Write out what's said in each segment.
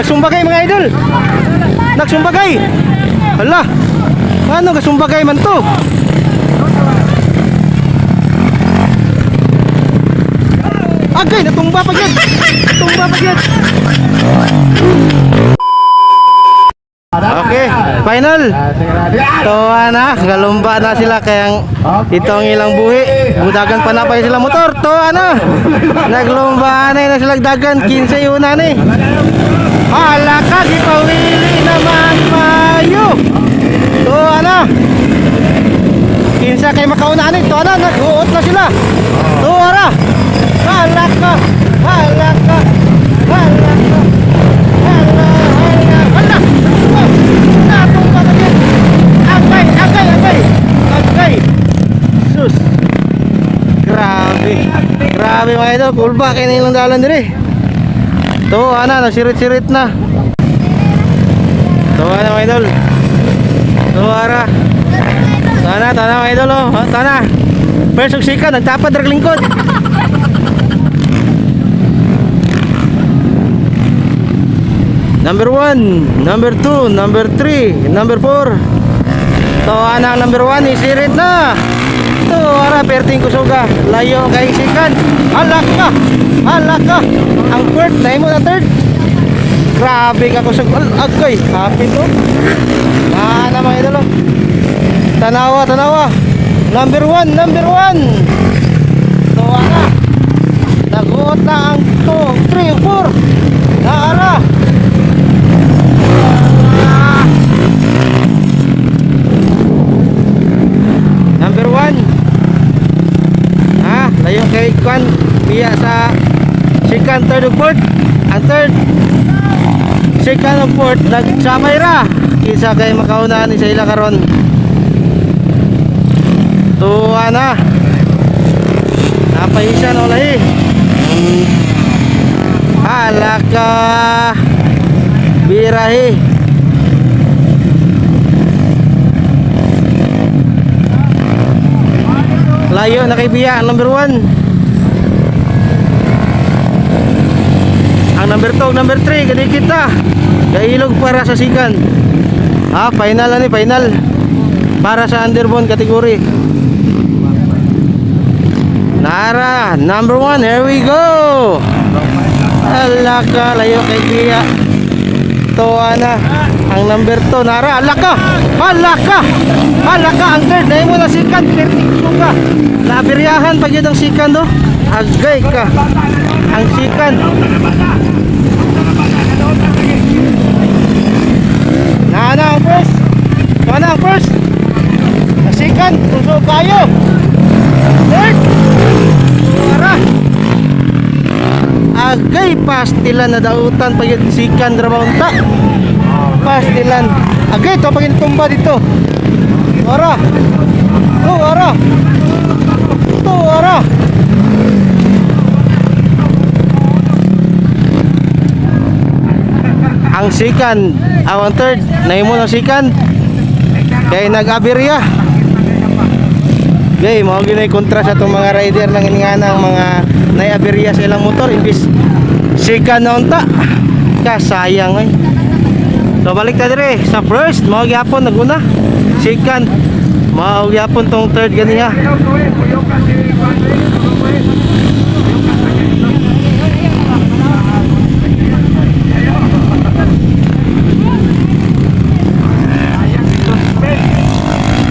Nagsumbagay mga idol. Nagsumbagay. Hala. Ano gasumbagay man to? Agay, natumba pa yan. Natumba pa yan. Okay, final. Tuwa na, galumba na sila kayang ito ang ilang buhi. Budagan pa na pa sila motor. Tuwa na. Naglumba na na sila dagan 15 yun na ni. Hala ka, gipawili naman mayo. Tuwa na. Kinsa kay makauna ni, tuwa na, nag-uot na sila. Tuwa na. Hala ka, hala ka, hala ka. Hala, hala, hala. Oh, natumba ka din. Agay, agay, agay. Agay. Sus. Grabe. Grabe mga idol, kulba kayo nilang dalan din eh. To, ana, nasirit-sirit na. To, ana mga idol. To, ara. Tana, tana mga idol, oh. Ha, Tana. First og sika, nagtapad rag lingkod. Number 1, number 2, number 3, number 4. To, ana, number 1, isirit na. To, ara, perting kusuga. Layo kay sikan. Halak ka. Halak ka. Ang fourth, na mo na third. Grabe ka kusog. Agay, happy to. Ah, na mga idolo. Tanawa, tanawa. Number 1, number 1. To, ana. Naguot na ang 2, 3, 4. Naara. Number 1 Ha, layo kay Kwan Biya sa Second, third, fourth Ang third Second ug fourth Nagsamay ra Isa kay makauna ni sa ila karon Tuwa na Napaisa na ulahi Halaka Birahi Layo na kay Biya, ang number 1. Ang number 2, number 3, gani kita. Gailog para sa sikan. Ah, final na ni, final. Para sa underbone category. Nara, number 1, here we go. Alaka, layo kay Biya. Tuwa na. Ang number 2, Nara, alaka. Alaka. Alaka, ang third. Dahil mo na sikan, 30 ka. Nabiryahan pag yun ang sikan do. Agay ka. Ang sikan. Nana ang first. Nana ang first. Nasikan, puso kayo. Third. Tara. Agay pastilan na dautan pag yun sikan drabaunta. Pastilan. Agay to pag yun tumba dito. Ora. Oh, ora. To, ora. Ang sikan, ang third, nahimo ng sikan. Kay nag-aberya. Gay, mo ginay kontra sa itong mga rider ng nga ng mga naiaberya sa ilang motor imbis sikan na unta. Kasayang ay. So balik ta dire sa first, mo gyapon naguna. Sikan. Mao gyapon tong third ganiya.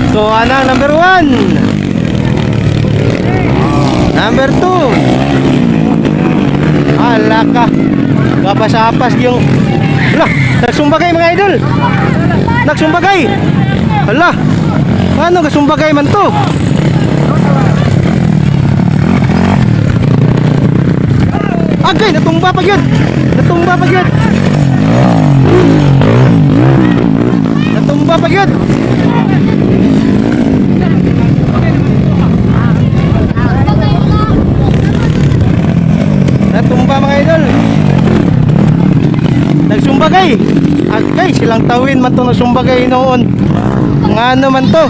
So ana number 1 Number 2 Ala ka. Kapas-apas yung Hala Nagsumbagay mga idol. Nagsumbagay. Hala Ano gasumbagay man to? Agay natumba pa yun. Natumba pa yun. Natumba pa yun sumbagay agay silang tawin man to na sumbagay noon mga ano man to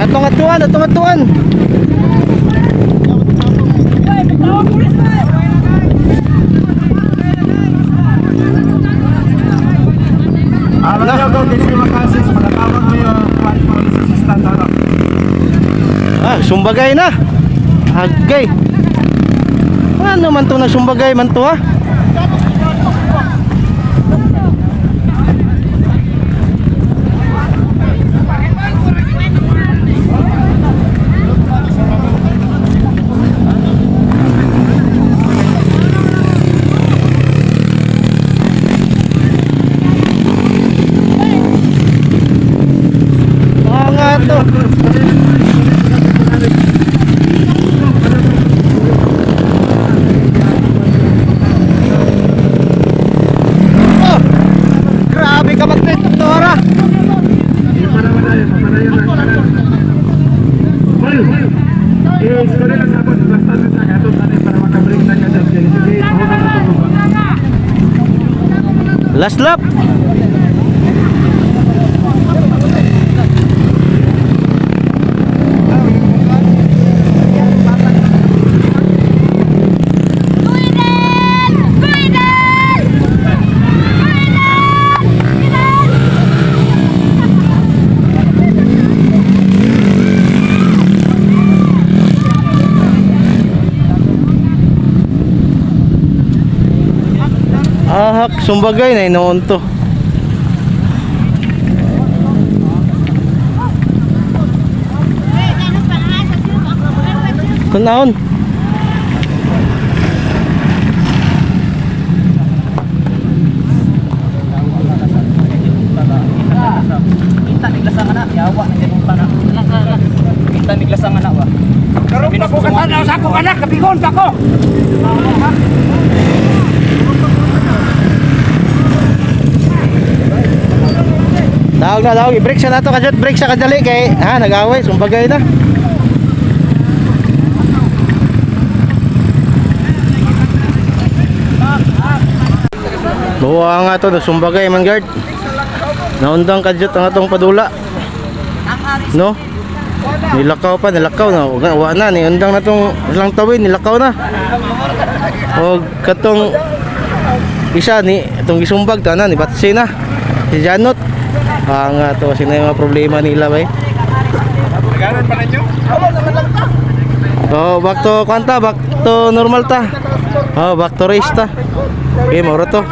atong atuan atong atuan Ah, sumbagay na. Agay. Okay. Ano man to na sumbagay man to ha? Nga to. Oh, grabe ka magpit, Dora. Last lap. Ahak, sumbagay na inoon to. Kunaon. Kita niglasang anak, yawa na din mong tanak. Kita niglasang anak wa. Karon pa ko katanaw sa akong anak, kapigon pa ko. Tawag na, tawag. I-break siya na to. Kajot, break siya kadali kay, ha, nag-away. Sumbagay na. Buwa nga to, no, sumbagay man guard. Naundang kajot ang atong padula. No? Nilakaw pa, nilakaw na. Wa na, niundang na tong ilang tawid, nilakaw na. O katong isa ni itong gisumbag ta na ni Batsi na. Si Janot. Ah nga to sino yung mga problema nila pa? Awa naman lang ta. Oh, back to kwanta, back to normal ta. Oh, back to race ta. Okay, moro to.